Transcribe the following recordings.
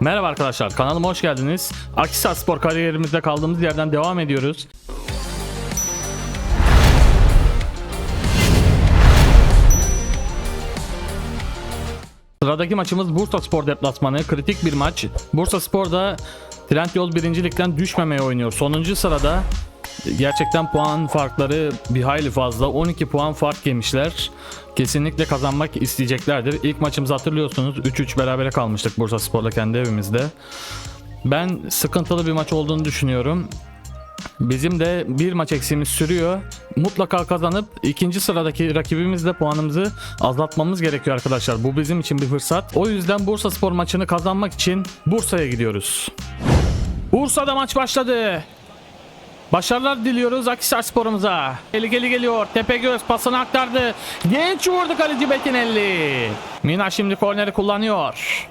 Merhaba arkadaşlar kanalıma hoş geldiniz. Akisar Spor kariyerimizde kaldığımız yerden devam ediyoruz. Sıradaki maçımız Bursa Spor deplasmanı. Kritik bir maç. Bursa Spor da Trendyol 1. Lig'den düşmemeye oynuyor. Sonuncu sırada gerçekten puan farkları bir hayli fazla. 12 puan fark yemişler. Kesinlikle kazanmak isteyeceklerdir. İlk maçımızı hatırlıyorsunuz. 3-3 berabere kalmıştık Bursa Spor'la kendi evimizde. Ben sıkıntılı bir maç olduğunu düşünüyorum. Bizim de bir maç eksiğimiz sürüyor. Mutlaka kazanıp ikinci sıradaki rakibimizle puanımızı azaltmamız gerekiyor arkadaşlar. Bu bizim için bir fırsat. O yüzden Bursa Spor maçını kazanmak için Bursa'ya gidiyoruz. Bursa'da maç başladı. Başarılar diliyoruz Akhisar sporumuza. Eli geli geliyor. Tepegöz pasını aktardı. Genç vurdu kaleci Betinelli. Mina şimdi korneri kullanıyor.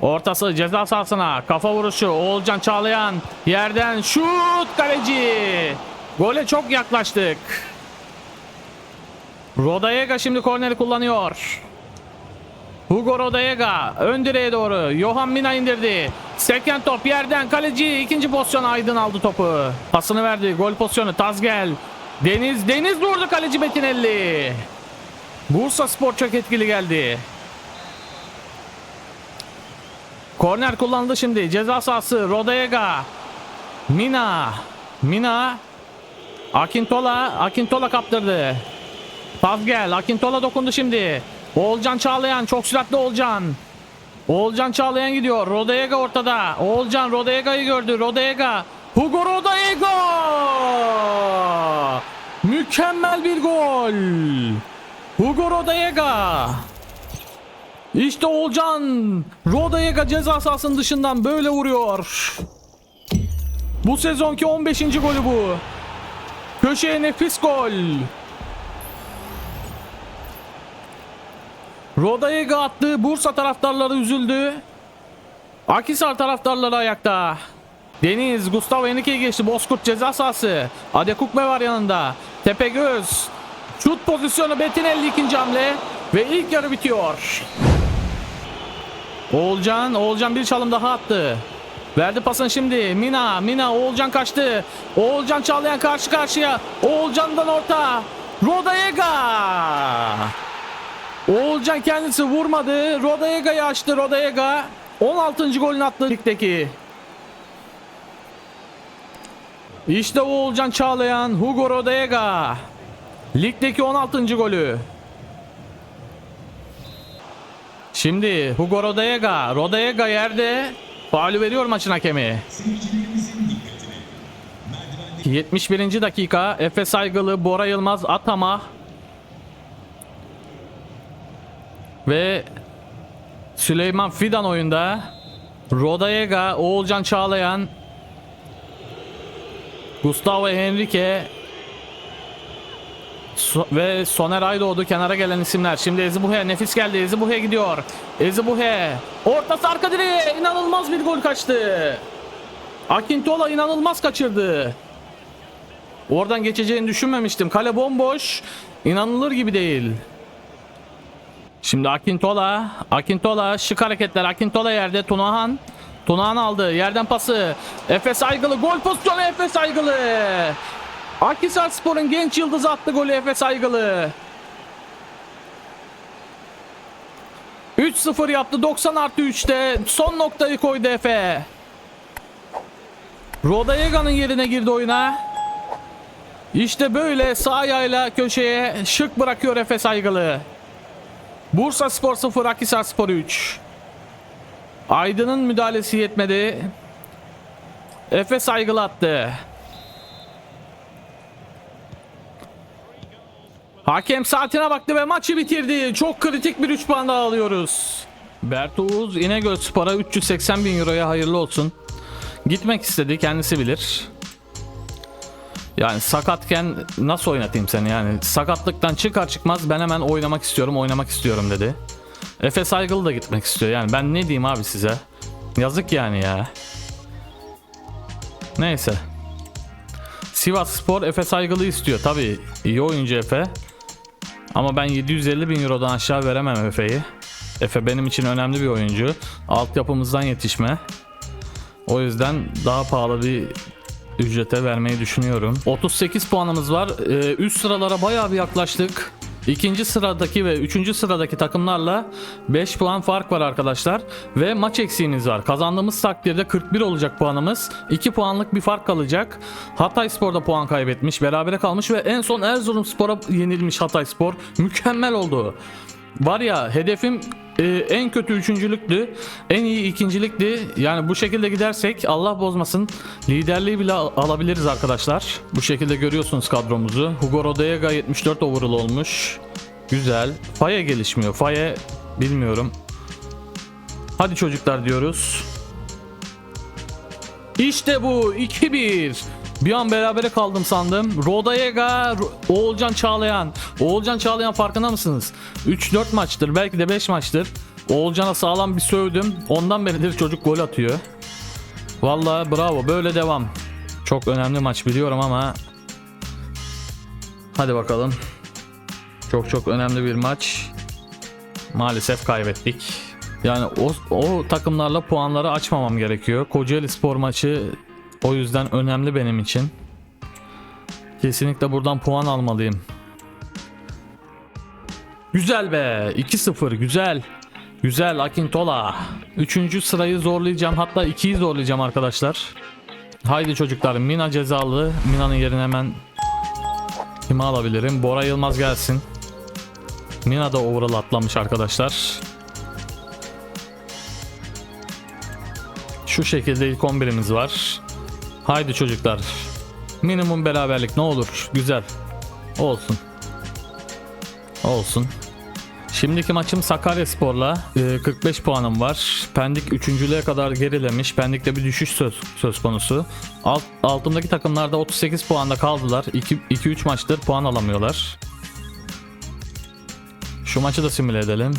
Ortası ceza sahasına. Kafa vuruşu. Oğulcan Çağlayan. Yerden şut kaleci. Gole çok yaklaştık. Rodayega şimdi korneri kullanıyor. Hugo Rodayega ön direğe doğru. Johan Mina indirdi. Seken top yerden kaleci ikinci pozisyon Aydın aldı topu. Pasını verdi. Gol pozisyonu Tazgel. Deniz Deniz vurdu kaleci Betinelli. Bursa Spor çok etkili geldi. Korner kullanıldı şimdi. Ceza sahası Rodayega. Mina. Mina. Akintola. Akintola kaptırdı. Tazgel. Akintola dokundu şimdi. Oğulcan Çağlayan. Çok süratli Oğulcan. Oğulcan Çağlayan gidiyor. Rodayega ortada. Oğulcan Rodayega'yı gördü. Rodayega. Hugo Rodayega. Mükemmel bir gol. Hugo Rodayega. İşte Olcan Rodayega ceza sahasının dışından böyle vuruyor. Bu sezonki 15. golü bu. Köşeye nefis gol. Rodayega attı. Bursa taraftarları üzüldü. Akisar taraftarları ayakta. Deniz, Gustavo Henrique'yi geçti. Bozkurt ceza sahası. Adekukme var yanında. Tepegöz. Şut pozisyonu Betinelli ikinci hamle. Ve ilk yarı bitiyor. Oğulcan, Oğulcan bir çalım daha attı. Verdi pasını şimdi. Mina, Mina, Oğulcan kaçtı. Oğulcan Çağlayan karşı karşıya. Oğulcan'dan orta. Rodayega. Oğulcan kendisi vurmadı. Rodayega'yı açtı. Rodayega 16. golünü attı ligdeki. İşte Oğulcan Çağlayan, Hugo Rodayega. Ligdeki 16. golü. Şimdi Hugo Rodayega. Rodayega yerde. Faulü veriyor maçın hakemi. 71. dakika. Efe Saygılı, Bora Yılmaz, Atama. Ve Süleyman Fidan oyunda. Rodayega, Oğulcan Çağlayan, Gustavo Henrique So- ve Soner Aydoğdu kenara gelen isimler. Şimdi Ezibuhe nefis geldi. Ezibuhe gidiyor. Ezibuhe ortası arka direğe inanılmaz bir gol kaçtı. Akintola inanılmaz kaçırdı. Oradan geçeceğini düşünmemiştim. Kale bomboş. İnanılır gibi değil. Şimdi Akintola. Akintola şık hareketler. Akintola yerde. Tunahan. Tunahan aldı. Yerden pası. Efe Saygılı. Gol pozisyonu Efe Saygılı. Akhisar Spor'un genç yıldızı attı golü Efe Saygılı. 3-0 yaptı 90 artı 3'te son noktayı koydu Efe. Rodayega'nın yerine girdi oyuna. İşte böyle sağ ayağıyla köşeye şık bırakıyor Efe Saygılı. Bursa Spor 0 Akhisar Spor 3. Aydın'ın müdahalesi yetmedi. Efe Saygılı attı. Hakem saatine baktı ve maçı bitirdi. Çok kritik bir 3 puan daha alıyoruz. Bertu Uğuz İnegöl Spor'a 380 bin euroya hayırlı olsun. Gitmek istedi kendisi bilir. Yani sakatken nasıl oynatayım seni yani sakatlıktan çıkar çıkmaz ben hemen oynamak istiyorum oynamak istiyorum dedi. Efe Saygılı da gitmek istiyor yani ben ne diyeyim abi size. Yazık yani ya. Neyse. Sivas Spor Efe Saygılı istiyor. Tabi iyi oyuncu Efe. Ama ben 750 bin Euro'dan aşağı veremem Efe'yi. Efe benim için önemli bir oyuncu. Altyapımızdan yetişme. O yüzden daha pahalı bir ücrete vermeyi düşünüyorum. 38 puanımız var. Ee, üst sıralara bayağı bir yaklaştık. İkinci sıradaki ve üçüncü sıradaki takımlarla 5 puan fark var arkadaşlar. Ve maç eksiğimiz var. Kazandığımız takdirde 41 olacak puanımız. 2 puanlık bir fark kalacak. Hatay Spor da puan kaybetmiş. Berabere kalmış ve en son Erzurum Spor'a yenilmiş Hatay Spor. Mükemmel oldu. Var ya hedefim e, en kötü üçüncülüktü. En iyi ikincilikti. Yani bu şekilde gidersek Allah bozmasın liderliği bile al- alabiliriz arkadaşlar. Bu şekilde görüyorsunuz kadromuzu. Hugo Rodallega 74 overall olmuş. Güzel. Faye gelişmiyor. Faye bilmiyorum. Hadi çocuklar diyoruz. İşte bu 2-1. Bir an berabere kaldım sandım. Rodayega, Ro- Oğulcan Çağlayan. Oğulcan Çağlayan farkında mısınız? 3-4 maçtır belki de 5 maçtır. Oğulcan'a sağlam bir sövdüm. Ondan beridir çocuk gol atıyor. Vallahi bravo böyle devam. Çok önemli maç biliyorum ama Hadi bakalım. Çok çok önemli bir maç. Maalesef kaybettik. Yani o, o takımlarla puanları açmamam gerekiyor. Kocaeli Spor maçı o yüzden önemli benim için. Kesinlikle buradan puan almalıyım. Güzel be. 2-0 güzel. Güzel Akintola. Üçüncü sırayı zorlayacağım. Hatta ikiyi zorlayacağım arkadaşlar. Haydi çocuklar. Mina cezalı. Mina'nın yerine hemen kimi alabilirim? Bora Yılmaz gelsin. Mina da overall atlamış arkadaşlar. Şu şekilde ilk 11'imiz var. Haydi çocuklar. Minimum beraberlik ne olur. Güzel. Olsun. Olsun. Şimdiki maçım Sakarya Spor'la. Ee, 45 puanım var. Pendik 3.lüğe kadar gerilemiş. Pendik'te bir düşüş söz, söz konusu. Alt, altımdaki takımlarda 38 puanda kaldılar. 2-3 maçtır puan alamıyorlar. Şu maçı da simüle edelim.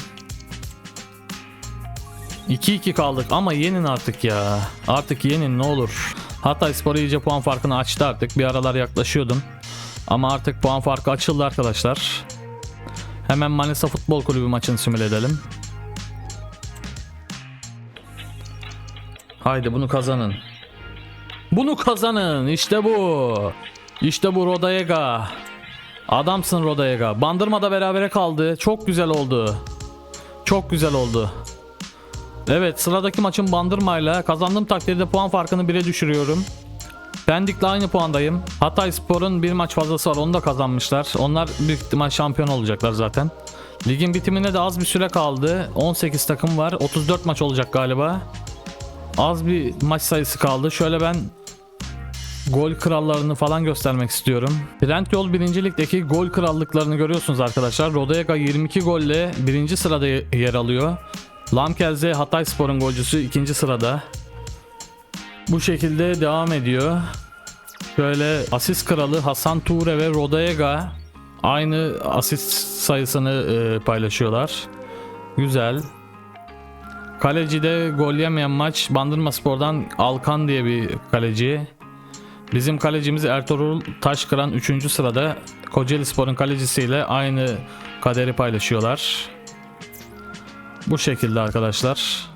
2-2 kaldık ama yenin artık ya. Artık yenin ne olur. Hatay Spor iyice puan farkını açtı artık. Bir aralar yaklaşıyordum. Ama artık puan farkı açıldı arkadaşlar. Hemen Manisa Futbol Kulübü maçını simüle edelim. Haydi bunu kazanın. Bunu kazanın. İşte bu. İşte bu Rodayega. Adamsın Rodayega. Bandırmada berabere kaldı. Çok güzel oldu. Çok güzel oldu. Evet sıradaki maçım Bandırma'yla kazandığım takdirde puan farkını 1'e düşürüyorum. Pendik'le aynı puandayım. Hatay Spor'un bir maç fazlası var onu da kazanmışlar. Onlar büyük ihtimal şampiyon olacaklar zaten. Ligin bitimine de az bir süre kaldı. 18 takım var. 34 maç olacak galiba. Az bir maç sayısı kaldı. Şöyle ben gol krallarını falan göstermek istiyorum. Trendyol 1. Lig'deki gol krallıklarını görüyorsunuz arkadaşlar. Rodayega 22 golle 1. sırada yer alıyor. Lamkelze Hatay Spor'un golcüsü 2. sırada. Bu şekilde devam ediyor. Şöyle asist kralı Hasan Ture ve Rodayega aynı asist sayısını e, paylaşıyorlar. Güzel. Kalecide gol yemeyen maç Bandırma Spor'dan Alkan diye bir kaleci. Bizim kalecimiz Ertuğrul Taşkıran 3. sırada Kocaeli Spor'un kalecisiyle aynı kaderi paylaşıyorlar. Bu şekilde arkadaşlar.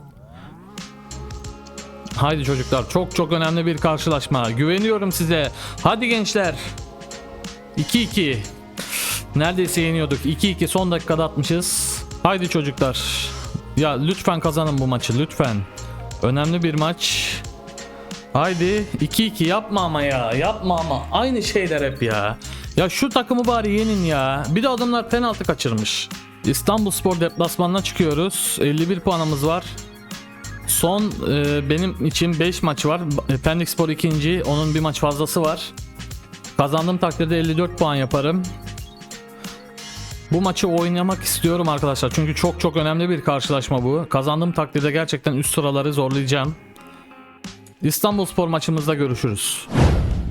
Haydi çocuklar çok çok önemli bir karşılaşma. Güveniyorum size. Hadi gençler. 2-2. Neredeyse yeniyorduk. 2-2 son dakikada atmışız. Haydi çocuklar. Ya lütfen kazanın bu maçı lütfen. Önemli bir maç. Haydi 2-2 yapma ama ya. Yapma ama. Aynı şeyler hep ya. Ya şu takımı bari yenin ya. Bir de adamlar penaltı kaçırmış. İstanbul Spor deplasmanına çıkıyoruz. 51 puanımız var. Son e, benim için 5 maç var. Pendik Spor ikinci. Onun bir maç fazlası var. Kazandığım takdirde 54 puan yaparım. Bu maçı oynamak istiyorum arkadaşlar. Çünkü çok çok önemli bir karşılaşma bu. Kazandığım takdirde gerçekten üst sıraları zorlayacağım. İstanbul Spor maçımızda görüşürüz.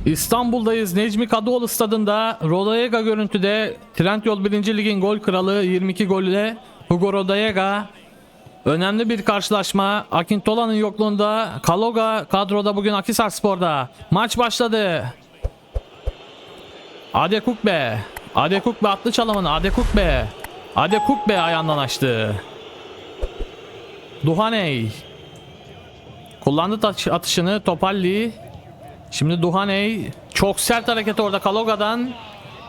İstanbul'dayız. Necmi Kadıoğlu stadında Rodayega görüntüde Trendyol 1. Lig'in gol kralı 22 golle Hugo Rodayega Önemli bir karşılaşma. Akintola'nın yokluğunda Kaloga kadroda bugün Akisar Spor'da. Maç başladı. Adekukbe. Adekukbe attı çalımını. Adekukbe. Adekukbe ayağından açtı. Duhaney. Kullandı atışını Topalli. Şimdi Duhaney çok sert hareket orada Kaloga'dan.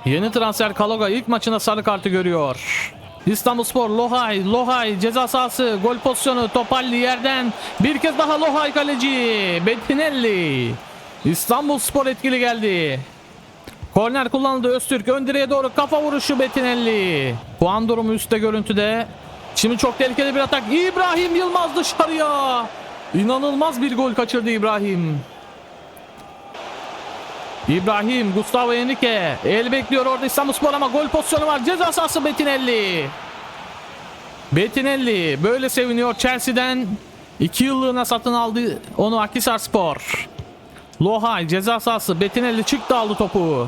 Yeni transfer Kaloga ilk maçında sarı kartı görüyor. İstanbulspor Lohay, Lohay ceza sahası gol pozisyonu Topalli yerden bir kez daha Lohay kaleci Bettinelli. İstanbulspor etkili geldi. Korner kullanıldı Öztürk ön direğe doğru kafa vuruşu Bettinelli. Puan durumu üstte görüntüde. Şimdi çok tehlikeli bir atak. İbrahim Yılmaz dışarıya. İnanılmaz bir gol kaçırdı İbrahim. İbrahim, Gustavo Henrique. El bekliyor orada İstanbulspor ama gol pozisyonu var. Ceza sahası Bettinelli. Bettinelli böyle seviniyor Chelsea'den. 2 yıllığına satın aldı onu Akhisarspor. Lohay ceza sahası Bettinelli çıktı aldı topu.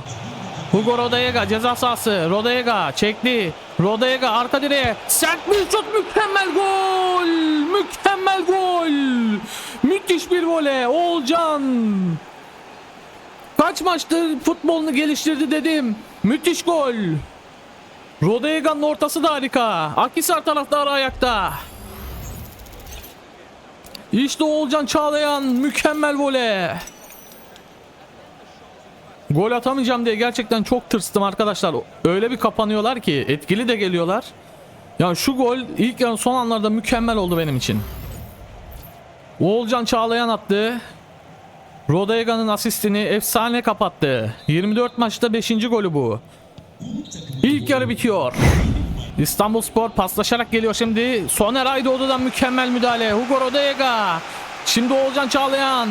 Hugo Rodallega ceza sahası. Rodallega çekti. Rodallega arka direğe. Sert bir şut mükemmel gol. Mükemmel gol. Müthiş bir voley. Oğulcan. Kaç maçtır futbolunu geliştirdi dedim. Müthiş gol. Rodallega'nın ortası da harika. Akhisar taraftarı ayakta. İşte Oğulcan Çağlayan mükemmel voley. Gol atamayacağım diye gerçekten çok tırstım arkadaşlar. Öyle bir kapanıyorlar ki etkili de geliyorlar. Ya şu gol ilk yarı son anlarda mükemmel oldu benim için. Oğulcan Çağlayan attı. Rodallega'nın asistini efsane kapattı. 24 maçta 5. golü bu. İlk yarı bitiyor. İstanbulspor paslaşarak geliyor şimdi. Soner Aydoğdu'dan mükemmel müdahale. Hugo Rodallega. Şimdi Oğulcan Çağlayan.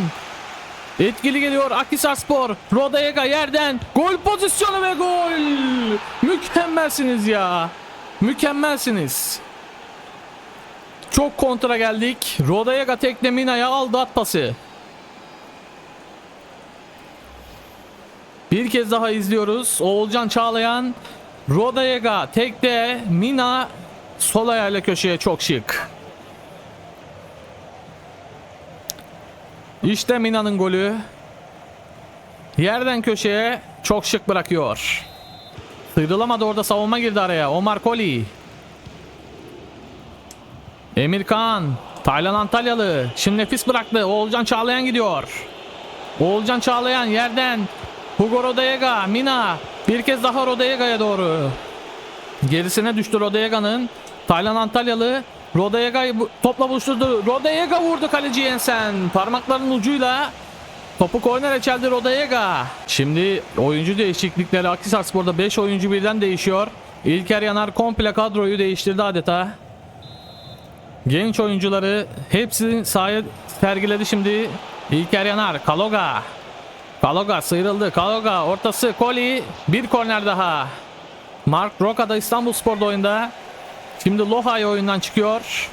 Etkili geliyor Akhisarspor. Rodallega yerden. Gol pozisyonu ve gol. Mükemmelsiniz ya. Mükemmelsiniz. Çok kontra geldik. Rodallega tekne Mina'ya aldı at pası. Bir kez daha izliyoruz. Oğulcan Çağlayan, Rodayega tekte, Mina sol ayağıyla köşeye çok şık. İşte Mina'nın golü. Yerden köşeye çok şık bırakıyor. Sıyrılamadı orada savunma girdi araya. Omar Koli. Emirkan. Taylan Antalyalı. Şimdi nefis bıraktı. Oğulcan Çağlayan gidiyor. Oğulcan Çağlayan yerden Hugo Rodallega, Mina bir kez daha Rodallega'ya doğru. Gerisine düştü Rodallega'nın. Taylan Antalyalı Rodallega'yı bu- topla buluşturdu. Rodallega vurdu kaleci Jensen. Parmaklarının ucuyla topu kornere çeldi Rodallega. Şimdi oyuncu değişiklikleri Akhisarspor'da 5 oyuncu birden değişiyor. İlker Yanar komple kadroyu değiştirdi adeta. Genç oyuncuları hepsi sahaya sergiledi şimdi. İlker Yanar, Kaloga. Kaloga sıyrıldı. Kaloga ortası Koli. Bir korner daha. Mark Roka da İstanbul Spor'da oyunda. Şimdi Lohay oyundan çıkıyor.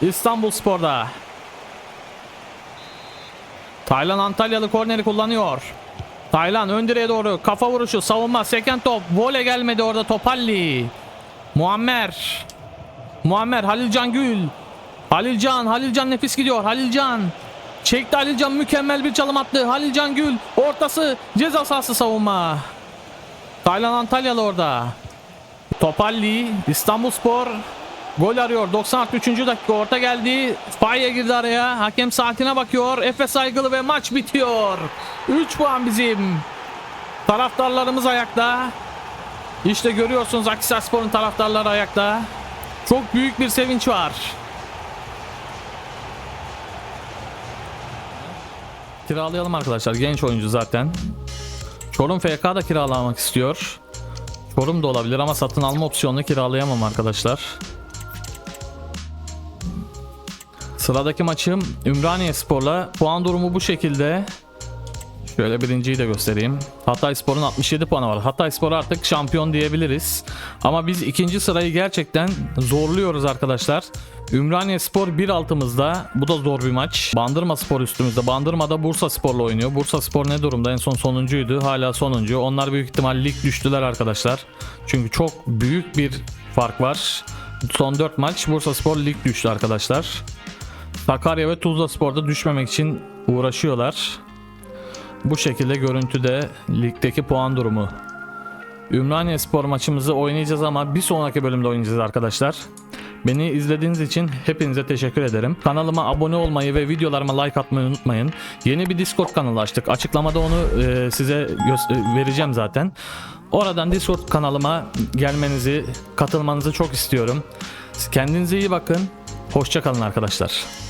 İstanbul Spor'da. Taylan Antalyalı korneri kullanıyor. Taylan ön direğe doğru kafa vuruşu savunma seken top vole gelmedi orada Topalli Muammer Muammer Halilcan Gül Halilcan Halilcan nefis gidiyor Halilcan Çekti Halilcan mükemmel bir çalım attı. Halilcan Gül ortası ceza sahası savunma. Taylan Antalyalı orada. Topalli İstanbulspor gol arıyor. 93. dakika orta geldi. Faye girdi araya. Hakem saatine bakıyor. Efe saygılı ve maç bitiyor. 3 puan bizim. Taraftarlarımız ayakta. İşte görüyorsunuz Akhisarspor'un taraftarları ayakta. Çok büyük bir sevinç var. Kiralayalım arkadaşlar. Genç oyuncu zaten. Çorum FK da kiralamak istiyor. Çorum da olabilir ama satın alma opsiyonunu kiralayamam arkadaşlar. Sıradaki maçım Ümraniye Spor'la. Puan durumu bu şekilde. Şöyle birinciyi de göstereyim. Hatay Spor'un 67 puanı var. Hatay Spor artık şampiyon diyebiliriz. Ama biz ikinci sırayı gerçekten zorluyoruz arkadaşlar. Ümraniye Spor bir altımızda. Bu da zor bir maç. Bandırma Spor üstümüzde. Bandırma'da Bursa Spor'la oynuyor. Bursa Spor ne durumda? En son sonuncuydu. Hala sonuncu. Onlar büyük ihtimal lig düştüler arkadaşlar. Çünkü çok büyük bir fark var. Son 4 maç Bursa Spor lig düştü arkadaşlar. Sakarya ve Tuzla Spor'da düşmemek için uğraşıyorlar. Bu şekilde görüntüde ligdeki puan durumu. Ümraniye Spor maçımızı oynayacağız ama bir sonraki bölümde oynayacağız arkadaşlar. Beni izlediğiniz için hepinize teşekkür ederim. Kanalıma abone olmayı ve videolarıma like atmayı unutmayın. Yeni bir Discord kanalı açtık. Açıklamada onu e, size e, vereceğim zaten. Oradan Discord kanalıma gelmenizi, katılmanızı çok istiyorum. Kendinize iyi bakın. Hoşça kalın arkadaşlar.